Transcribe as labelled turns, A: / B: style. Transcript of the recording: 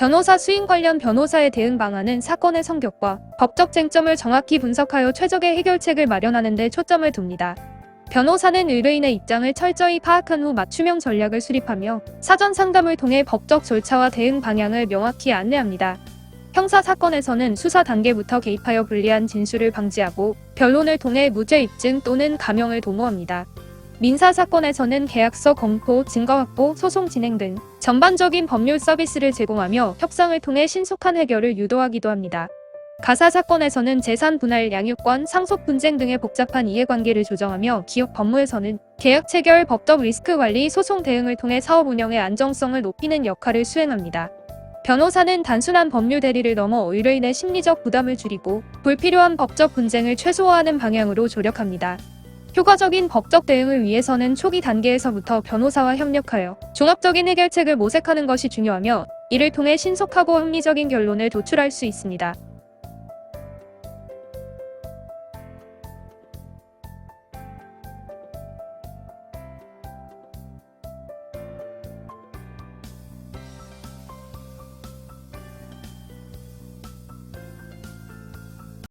A: 변호사 수임 관련 변호사의 대응 방안은 사건의 성격과 법적 쟁점을 정확히 분석하여 최적의 해결책을 마련하는 데 초점을 둡니다. 변호사는 의뢰인의 입장을 철저히 파악한 후 맞춤형 전략을 수립하며 사전 상담을 통해 법적 절차와 대응 방향을 명확히 안내합니다. 형사 사건에서는 수사 단계부터 개입하여 불리한 진술을 방지하고 변론을 통해 무죄 입증 또는 감형을 도모합니다. 민사 사건에서는 계약서 검토, 증거 확보, 소송 진행 등 전반적인 법률 서비스를 제공하며 협상을 통해 신속한 해결을 유도하기도 합니다. 가사 사건에서는 재산 분할, 양육권, 상속 분쟁 등의 복잡한 이해관계를 조정하며 기업 법무에서는 계약 체결, 법적 리스크 관리, 소송 대응을 통해 사업 운영의 안정성을 높이는 역할을 수행합니다. 변호사는 단순한 법률 대리를 넘어 의뢰인의 심리적 부담을 줄이고 불필요한 법적 분쟁을 최소화하는 방향으로 조력합니다. 효과적인 법적 대응을 위해서는 초기 단계에서부터 변호사와 협력하여 종합적인 해결책을 모색하는 것이 중요하며 이를 통해 신속하고 합리적인 결론을 도출할 수 있습니다.